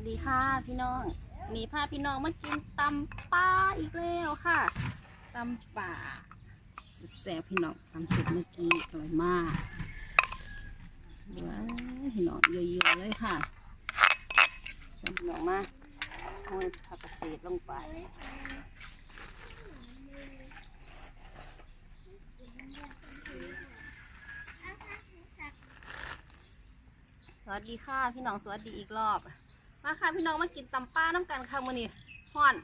วัสดีค่ะพี่น้องนี่พาพี่น้องมากินตำปลาอีกแล้วค่ะตำป่าสุดแซ่บพี่น้องทำเสร็จเมื่อกี้อร่อยมากว้าพี่น้องเยอะๆเลยค่ะตำพี่น้องมาเอาผักกระเศษลงไปสวัสดีค่ะ พี่น้องสวัสดีอีกรอบ มาค่ะพี่น้องมากินตำป้าน้ำกันค่ะมื้อนี้ฮ้อน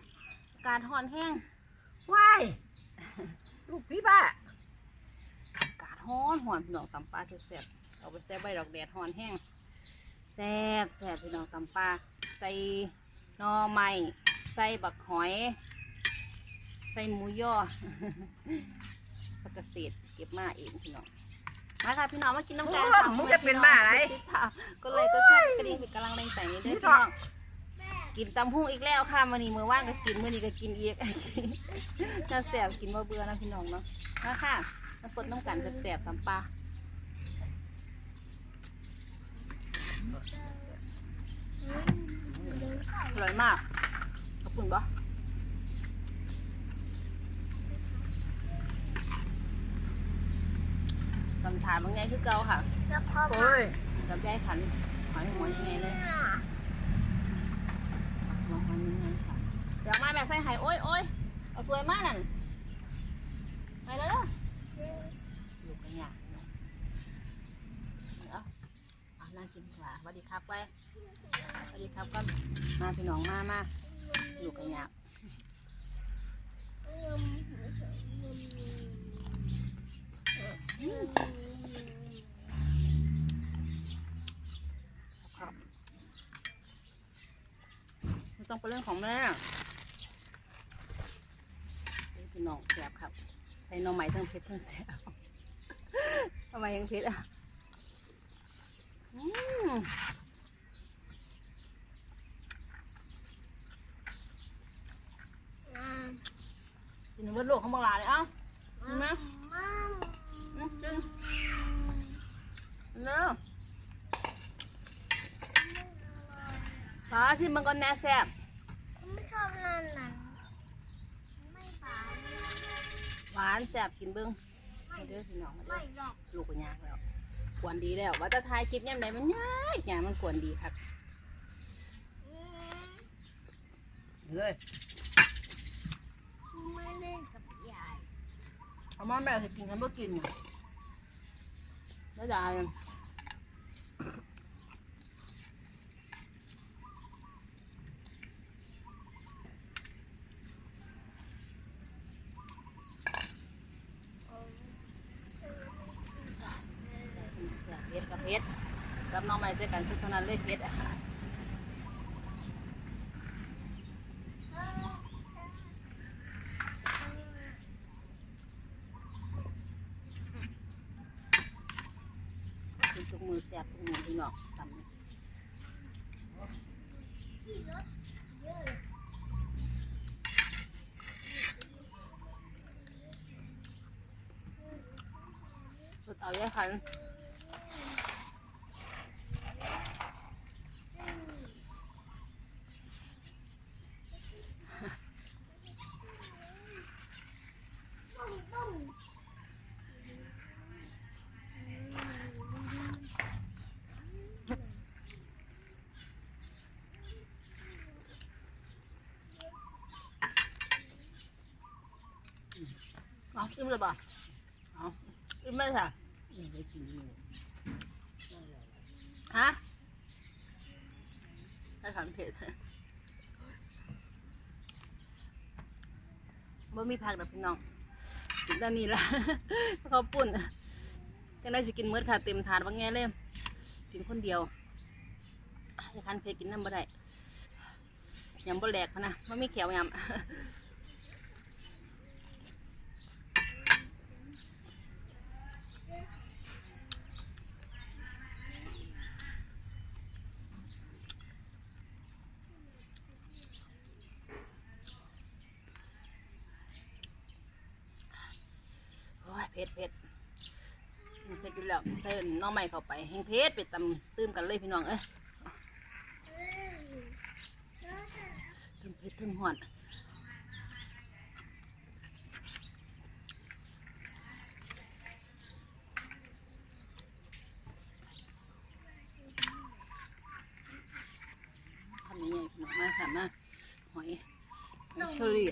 อากาศฮ้อนแห้งว้ายลูกพี่บ้าอากาศฮ้อนฮ้อนพี่น้องตำปลาแซ่บๆเอาไปแซ่บใบดอกแดดฮ้อนแห้งแซ่บแซ่บพี่น้องตำปลาใส่หน่อไม้ใส่บักหอย ใส่หมูย่อผักเกษตรเก็บมาเองพี่น้องมาค่ะพี่น้องมากินน้ำกันค่ะมึงจะเป็นบ้าอะไร ช่กระดิ่งเป็นกำลังแรงใจนี่เด้อพี่น้องกินตำหุ่งอีกแล้วค่ะมื้อนี้มื้อว่างก็กินมื้อนี้ก็กินอีกถ้าแสบกินบ่เบื่อนะพี่น้องเนาะมาค่ะมาสดน้ำกันแสบๆตำปลาอร่อยมากขอบคุณบ่ตำถาดบางไงคือเก่าค่ะโอ้ยกับยายขัน หอยหัวยังไงเลยหัวหอยยังไงค่ะเดี๋ยวมาแม่ใส่ไห้โอ้ยโอ้ยเอาตัวมากนั่นไปแล้วอลูกกันอยากเนาะเอาเอานั่งกินกว่าสวัสดีครับไปสวัสดีครับก็มาพี่น้องมามาลูกกันอย่ากครับมัน ต้องเป็นเรื่องของแม่นี่พี่น้องแสบครับ ใส่หน่อไม้ทั้งเผ็ดทั้งแสบทำไมยังเผ็ดอะอืมกินเบิดโลกของบังลาเลยเอ้าเห็นไหมอืมกินเนาะพาสิมันก่อนแน่แสบไม่ชอบ นั่นน่ะไม่ปาหวานแสบกินเบิ้งให้เด้อพี่น้องมาเด้ไม่อหรอกลูกก็ยากแล้วกวนดีแล้วว่าจะถ่ายคลิปยังไงมันยากยากมันกวนดีครับเลยไม่เล่นกับยายเอามาแม่จะกินกันเพื่อกินน่ะแล้วจะอะไรเผ็ดกับเผ็ด กับน้องใหม่ใส่กันชุดเท่านั้นเลยเผ็ดอะกินทุกมือแซบทุกมือพี่น้องทำนี่สุดเอาแย่ขัน อาจิ้มเลยป่ะเอาจิ้มไม่ใช่ไม่กินอยู่ฮะให้ขันเผ็ดบ่มีผักดับพี่น้องกินนี้ละข้าปุ้นก็ได้สิกินมื้อค่ะเต็มถาดว่าไงเลยกินคนเดียวให้ขันเผ็ดกินน้ำบ่ได้ยำบ่แหลกพะนะมันมีแขวยำ ผ็ดเผ็ดเผ็ดอยู่แล้วใส่หน้องใหม่เข้าไปแห้งเผ็ดเป็ดตำตื้มกันเลยพี่น้องเอ้ยเฮ็ดถึงหอนทำยังไงพี่น้องมาค่ะมารถหอยหอยเชอรี่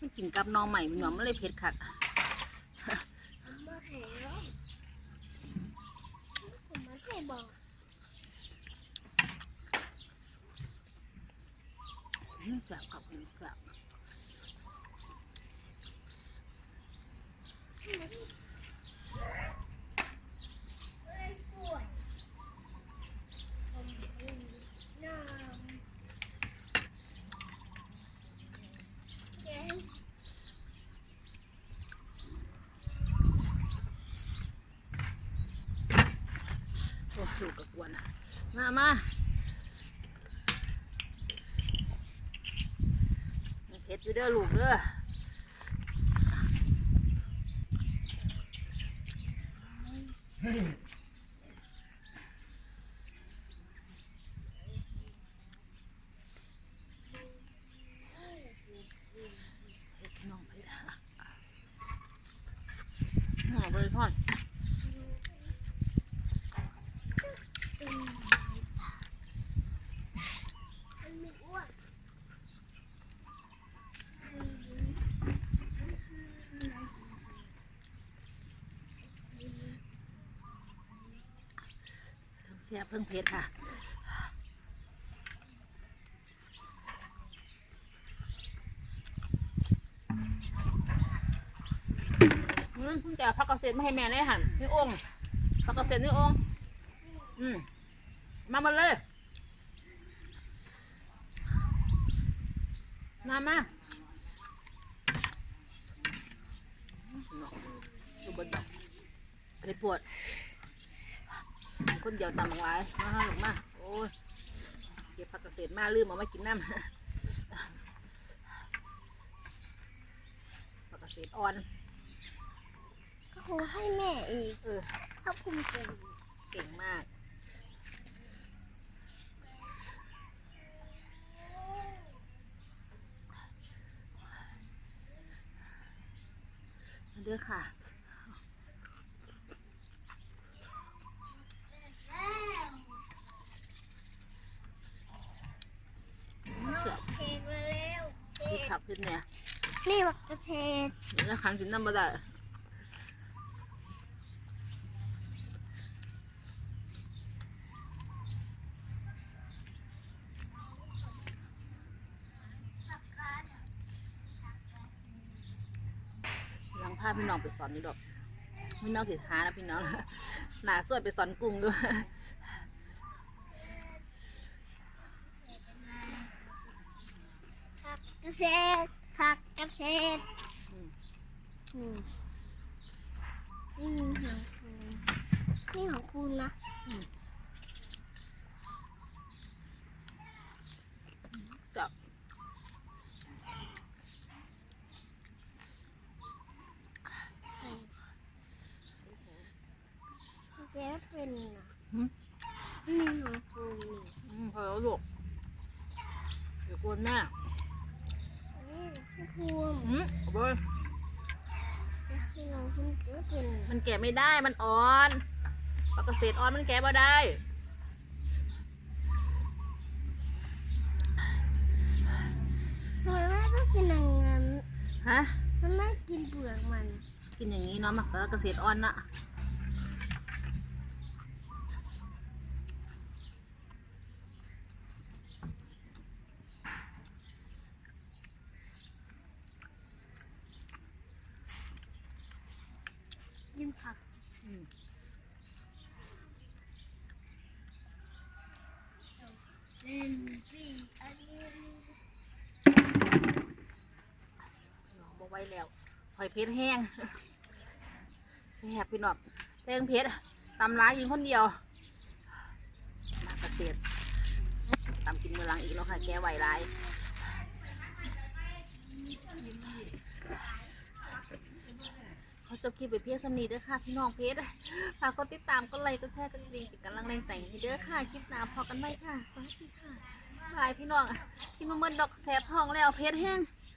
มั นกินกับน้องใหม่พี่น้องมันเลยเผ็ดคักมาเห็นแล้วผมไม่เคยบอกอืมแซ่บครับอืมแซ่บ เอ้ยป่วยผมกินน้ำเย้ ถูกับกวนมามาเห็ดอยู่เด้อลูกเด้อเผ็ดน้องเผ็ดอะหอมเลยทอด มันไม่อ้วน ทั้งแซ่บทั้งเผ็ดค่ะอืมเพิ่งจะเอาผักกระเซ็นมาให้แม่ได้หันนี่องค์ผักกระเซ็นนี่องค์อืมมาหมาเลยมามาดูบนดอกไอ้ปวด คนเดียวตำบักหลายมาห้าหลงมา โอ้ย เก็บผักเกษตรมาลืมเอามากินน้ำผักเกษตรอ่อน ก็คงให้แม่อีกเออถ้าภูมิใจเก่งมากมาเด้อค่ะ เสือ เทศมาแล้วเท ที่ศขับขึ้นเนี่ยนี่บักกระเทศเดี๋ยวนะคันกินน้ำมาได้หลังพาพี่น้องไปสอนนี่ดอกพี่น้องสิหานะพี่น้องหนาสวยไปสอนกุ้งด้วย กกระเทศผักกระเทศอืมนี่นี่ของคุณนี่ของคุณนะจับเจ๊เป็นนะหืมนี่ของคุณนี่อืมพอแล้วลูกเดี๋ยวกวนแม่นี่ข องคุณอืมเอาไปนี่ของคุณเจ๊เป็นมันแกะไม่ได้มันอ่อนปกเกษตรอ่อนมันแกะไม่ได้ทำไมแม่ต้องกินอย่างนั้นฮะ มันไม่กินเปลือกมัน กินอย่างนี้เนาะมะเขือเกษตรอ่อนน่ะ กินผัก อืม เล่นปีอันนี้ น้องบอกไว้แล้วห อยเพชรแห้งแซ่บพี่น้องแตงเพชรตำร้ายยิงคนเดียวมาเกษตรตำกินมือลังอีกแล้วค่ะแกไหวหลายจบคลิปไปเพียสำนีเด้อค่ะพี่น้องเพจฝากกดติดตามกดไลค์กดแชร์กดดิ่งเป็นกำลังแรงใจให้เด้อค่ะคลิปหน้าพอกันไหมค่ะสวัสดีค่ะบายพี่น้องกินมาเมินดอกแสบทองแล้วเพชรแห้ง